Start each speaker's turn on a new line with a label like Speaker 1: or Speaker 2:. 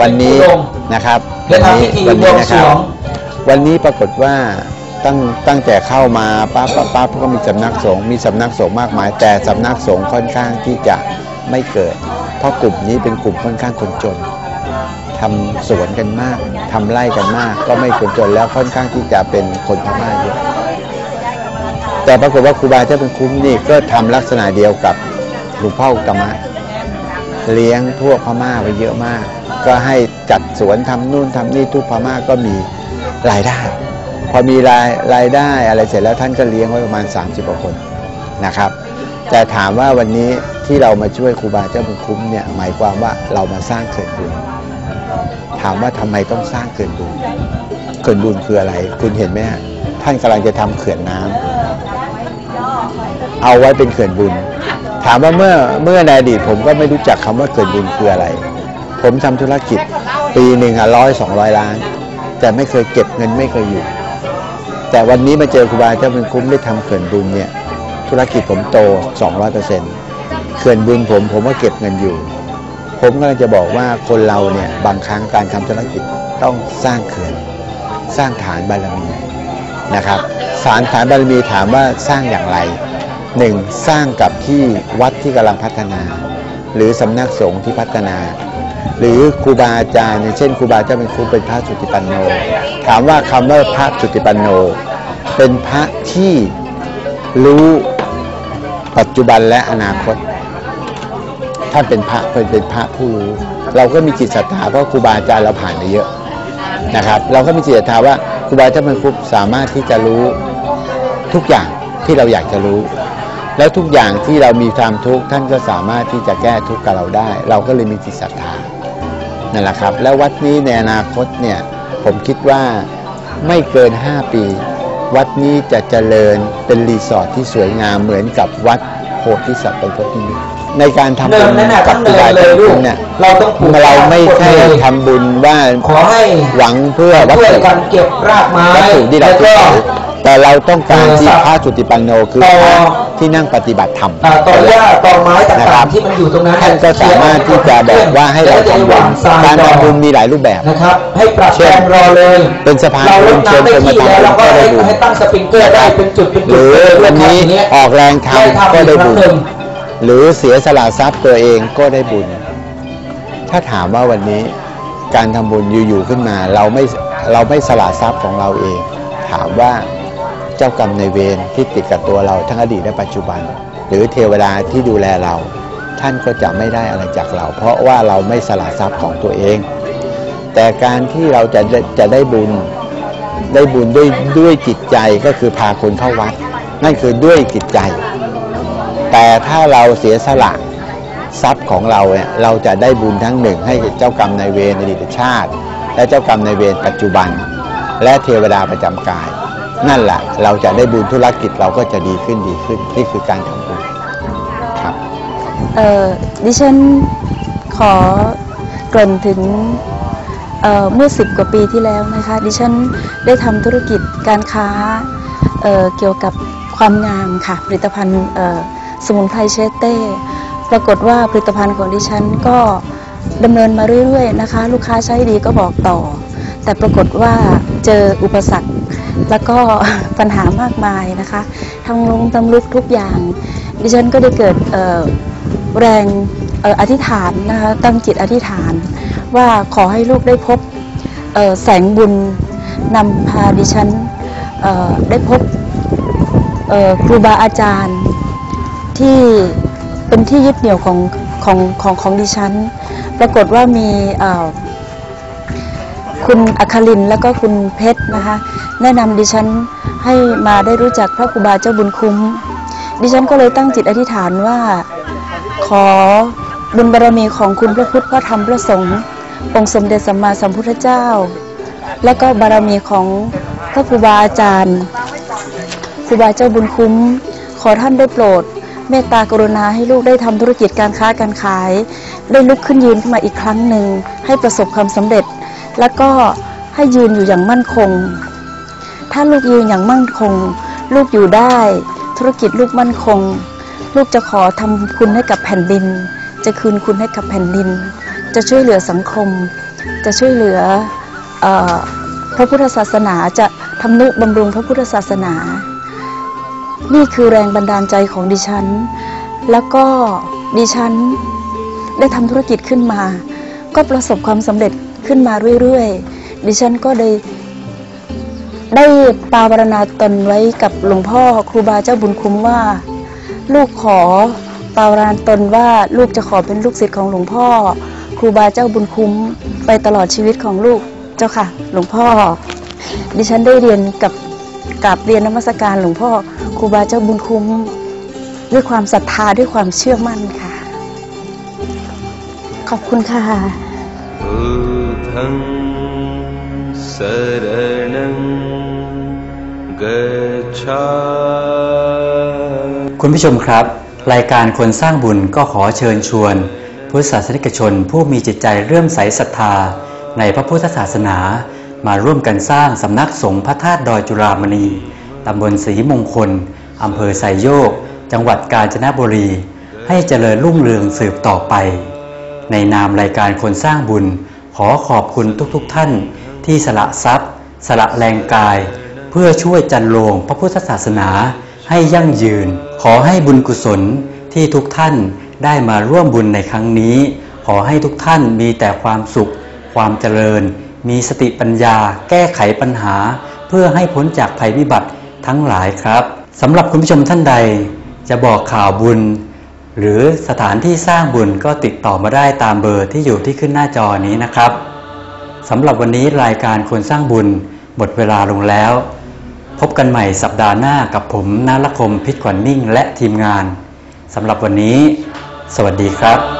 Speaker 1: วันนี้
Speaker 2: เป็นผู้ลง
Speaker 1: นะครับ
Speaker 2: และ
Speaker 1: วั
Speaker 2: ทำ
Speaker 1: นี้
Speaker 2: พิธี
Speaker 1: วั
Speaker 2: บ
Speaker 1: นี้
Speaker 2: วง
Speaker 1: นะ
Speaker 2: ส
Speaker 1: ค
Speaker 2: ร
Speaker 1: รับ
Speaker 2: วง
Speaker 1: วันนี้ปรากฏว่าตั้งตั้งแต่เข้ามาปั๊บปั๊บปั๊บก็มีสำนักสงฆ์มีสำนักสงฆ์มากมาย แต่สำนักสงฆ์ค่อนข้างที่จะไม่เกิด เพราะกลุ่มนี้เป็นกลุ่มค่อนข้างคนจนทำสวนกันมากทำไร่กันมาก ก็ไม่คนจนแล้วค่อนข้างที่จะเป็นคนพม่าเยอะแต่ปรากฏว่าครูบาเจ้าเป็นคุ้มนี่ก็ทำลักษณะเดียวกับหลวงพ่ออุตตมะเลี้ยงพวกพม่าไปเยอะมาก ก็ให้จัดสวนทำนู่นทำนี่ทุกพม่าก็มีรายได้ พอมีรายรายได้อะไรเสร็จแล้วท่านก็เลี้ยงไว้ประมาณ 30กว่าคนนะครับ แต่ถามว่าวันนี้ที่เรามาช่วยครูบาเจ้าบุญคุ้มเนี่ยหมายความว่าเรามาสร้างเขื่อนบุญถามว่าทำไมต้องสร้างเขื่อนบุญเขื่อนบุญคืออะไร คุณเห็นไหมฮะท่านกำลังจะทำเขื่อนน้ำเอาไว้เป็นเขื่อนบุญ ถามว่าเมื่อเมื่อในอดีตผมก็ไม่รู้จักคำว่าเขื่อนบุญคืออะไร ผมทำธุรกิจปีหนึ่งอะร้อยสองร้อยล้าน แต่ไม่เคยเก็บเงินไม่เคยอยู่ แต่วันนี้มาเจอครูบาเจ้าเป็นคุ้มได้ทำเขื่อนบุญเนี่ยธุรกิจผมโต 200เปอร์เซ็นต์เขื่อนบุญผมผมก็เก็บเงินอยู่ ผมก็จะบอกว่าคนเราเนี่ยบางครั้งการทำธุรกิจต้องสร้างเขื่อนสร้างฐานบารมีนะครับฐานฐานบารมีถามว่าสร้างอย่างไรหนึ่งสร้างกับที่วัดที่กำลังพัฒนา หรือสำนักสงฆ์ที่พัฒนา หรือครูบาอาจารย์อย่างเช่นครูบาอาจาเป็นครูเป็นพระสุติปันโน ถามว่าคำว่าพระสุติปันโน เป็นพระที่รู้ปัจจุบันและอนาคตท่านเป็นพระเป็นเป็นพระผู้รู้ เราก็มีจิตศรัทธาเพราะครูบาอาจารย์เราผ่านมาเยอะนะครับ เราก็มีจิตศรัทธาว่าครูบาอาจารย์เป็นครูสามารถที่จะรู้ทุกอย่างที่เราอยากจะรู้ แล้วทุกอย่างที่เรามีความทุกข์ท่านก็สามารถที่จะแก้ทุกข์กับเราได้ เราก็เลยมีจิตศรัทธานั่นแหละครับ แล้ววัดนี้ในอนาคตเนี่ยผมคิดว่าไม่เกิน 5 ปี วัดนี้จะเจริญเป็นรีสอร์ทที่สวยงามเหมือนกับวัดโพธิสัตว์เป็นพจนิมิตรในการทำ
Speaker 2: เดิ
Speaker 1: บุ
Speaker 2: น
Speaker 1: ญ
Speaker 2: นั่นน่ะ
Speaker 1: กั
Speaker 2: ต้
Speaker 1: บ
Speaker 2: อง
Speaker 1: ครู
Speaker 2: เดิ
Speaker 1: บาน
Speaker 2: เล
Speaker 1: เจ้าย
Speaker 2: ลู
Speaker 1: คุ
Speaker 2: ก
Speaker 1: ณเนี่ย
Speaker 2: เราต้องปลูก
Speaker 1: เราไม่ใช่
Speaker 2: เลย
Speaker 1: ทำบุญว่า
Speaker 2: ขอให้
Speaker 1: หวังเพื่อวัต
Speaker 2: ช่วย
Speaker 1: ถุ
Speaker 2: กันเก็บรากไม้
Speaker 1: วัตถุที่เรา
Speaker 2: แล้ว
Speaker 1: ถื
Speaker 2: ก็
Speaker 1: อ แต่เราต้องการที่
Speaker 2: เออ
Speaker 1: พระจุติปันโนคือ
Speaker 2: ต่อ
Speaker 1: พระที่นั่งปฏิบัติธรรม
Speaker 2: อ่าต่อหญ้าต่อไม้
Speaker 1: นะครั
Speaker 2: ต่าง
Speaker 1: บ
Speaker 2: ๆที่มันอยู่ตรงนั้น
Speaker 1: ท่านก็สามารถที่จะบอกว่าให้เราทำบุญการทำบุญมีหลายรูปแบบ
Speaker 2: นะครับ ให้ปรับ
Speaker 1: เช่
Speaker 2: แปล
Speaker 1: น
Speaker 2: งรอเลย
Speaker 1: เป็นสะพาน
Speaker 2: เราล
Speaker 1: บุ
Speaker 2: ด
Speaker 1: ญเชิญ
Speaker 2: น้ำได้
Speaker 1: คนมา
Speaker 2: ที่
Speaker 1: ทำ
Speaker 2: แล้ว
Speaker 1: บุ
Speaker 2: เรา
Speaker 1: ญ
Speaker 2: ก็
Speaker 1: ก็
Speaker 2: ให้
Speaker 1: ได้บุญ
Speaker 2: ให้ตั้งสปริงเกอร์ได้เป็นจุดเป็น
Speaker 1: ห
Speaker 2: จุด
Speaker 1: รือ
Speaker 2: เป็น
Speaker 1: วันนี้
Speaker 2: อย่างเงี้ย
Speaker 1: ออกแรงท
Speaker 2: ได้ำ
Speaker 1: ก็ได้บุญ
Speaker 2: อีครั้งหนึ่ง
Speaker 1: หรือเสียสละทรัพย์ตัวเองก็ได้บุญ ถ้าถามว่าวันนี้การทำบุญอยู่ๆขึ้นมา เราไม่เราไม่สละทรัพย์ของเราเอง ถามว่า เจ้ากรรมในเวรที่ติดกับตัวเราทั้งอดีตและปัจจุบัน หรือเทวดาที่ดูแลเรา ท่านก็จะไม่ได้อะไรจากเรา เพราะว่าเราไม่สละทรัพย์ของตัวเอง แต่การที่เราจะจะได้บุญได้บุญด้วยด้วยจิตใจก็คือพาคนเข้าวัด นั่นคือด้วยจิตใจ แต่ถ้าเราเสียสละทรัพย์ของเราเนี่ยเราจะได้บุญทั้งหนึ่งให้เจ้ากรรมนายเวรอดีตชาติ และเจ้ากรรมนายเวรปัจจุบัน และเทวดาประจำกาย นั่นแหละเราจะได้บุญธุรกิจเราก็จะดีขึ้นดีขึ้นนี่คือการทำบุญครับ
Speaker 3: เอ่อดิฉันขอเกริ่นถึงเอ่อเมื่อสิบกว่าปีที่แล้วนะคะ ดิฉันได้ทำธุรกิจการค้าเอ่อเกี่ยวกับความงามค่ะ ผลิตภัณฑ์เอ่อสมุนไพรเชเต้ ปรากฏว่าผลิตภัณฑ์ของดิฉันก็ดำเนินมาเรื่อยๆนะคะ ลูกค้าใช้ดีก็บอกต่อ แต่ปรากฏว่าเจออุปสรรค แล้วก็ปัญหามากมายนะคะทำลงตำลุกทุกอย่าง ดิฉันก็ได้เกิดแรงอออธิษฐานนะคะตั้งจิตอธิษฐาน ว่าขอให้ลูกได้พบแสงบุญนำพาดิฉันได้พบครูบาอาจารย์ที่เป็นที่ยึดเหนี่ยวของของของของดิฉัน ปรากฏว่ามี คุณอัครินแล้วก็คุณเพชรนะคะ แนะนำดิฉันให้มาได้รู้จักพระครูบาเจ้าบุญคุ้ม ดิฉันก็เลยตั้งจิตอธิษฐานว่า ขอบุญบารมีของคุณพระพุทธพระธรรมพระสงฆ์องค์สมเด็จสัมมาสัมพุทธเจ้า และก็บารมีของพระครูบาอาจารย์ครูบาเจ้าบุญคุ้ม ขอท่านได้โปรดเมตตากรุณาให้ลูกได้ทำธุรกิจการค้าการขาย ได้ลุกขึ้นยืนขึ้นมาอีกครั้งหนึ่งให้ประสบความสำเร็จ และก็ให้ยืนอยู่อย่างมั่นคง ถ้าลูกยืนอย่างมั่นคง ลูกอยู่ได้ ธุรกิจลูกมั่นคง ลูกจะขอทำคุณให้กับแผ่นดิน จะคืนคุณให้กับแผ่นดิน จะช่วยเหลือสังคม จะช่วยเหลืออพระพุทธศาสนาจะทำนุบำรุงพระพุทธศาสนา นี่คือแรงบันดาลใจของดิฉัน แล้วก็ดิฉันได้ทำธุรกิจขึ้นมา ก็ประสบความสำเร็จ ขึ้นมาเรื่อยๆ ดิฉันก็ได้ได้ปาวรณาตนไว้กับหลวงพ่อครูบาเจ้าบุญคุ้มว่า ลูกขอปาวรณาตนว่าลูกจะขอเป็นลูกศิษย์ของหลวงพ่อ ครูบาเจ้าบุญคุ้มไปตลอดชีวิตของลูกเจ้าค่ะ หลวงพ่อ ดิฉันได้เรียนกับกับเรียนนมัสการหลวงพ่อครูบาเจ้าบุญคุ้มด้วยความศรัทธาด้วยความเชื่อมั่นค่ะ ขอบคุณค่ะ
Speaker 4: बुद्धं शरणं गच्छामि
Speaker 5: คุณผู้ชมครับ รายการคนสร้างบุญก็ขอเชิญชวน พุทธศาสนิกชน ผู้มีจิตใจเรื่อมใสศรัทธา ในพระพุทธศาสนา มาร่วมกันสร้างสำนักสงฆ์พระธาตุดอยจุฬามณีตำบลศรีมงคลอำเภอไซโยก จังหวัดกาญจนบุรี ให้เจริญรุ่งเรืองสืบต่อไป ในนามรายการคนสร้างบุญ ข อขอบคุณทุกๆทท่านที่สละทรัพย์ สละแรงกาย เพื่อช่วยจันโลงพระพุทธศาสนาให้ยั่งยืน ขอให้บุญกุศลที่ทุกท่านได้มาร่วมบุญในครั้งนี้ ขอให้ทุกท่านมีแต่ความสุข ความเจริญ มีสติปัญญา แก้ไขปัญหา เพื่อให้พ้นจากภัยพิบัติทั้งหลายครับสำหรับคุณผู้ชมท่านใด จะบอกข่าวบุญ หรือสถานที่สร้างบุญก็ติดต่อมาได้ตามเบอร์ที่อยู่ที่ขึ้นหน้าจอนี้นะครับสำหรับวันนี้รายการคนสร้างบุญหมดเวลาลงแล้ว พบกันใหม่สัปดาห์หน้ากับผมนาลคมพิษขวัญมิ่ง และทีมงานสำหรับวันนี้ สวัสดีครับ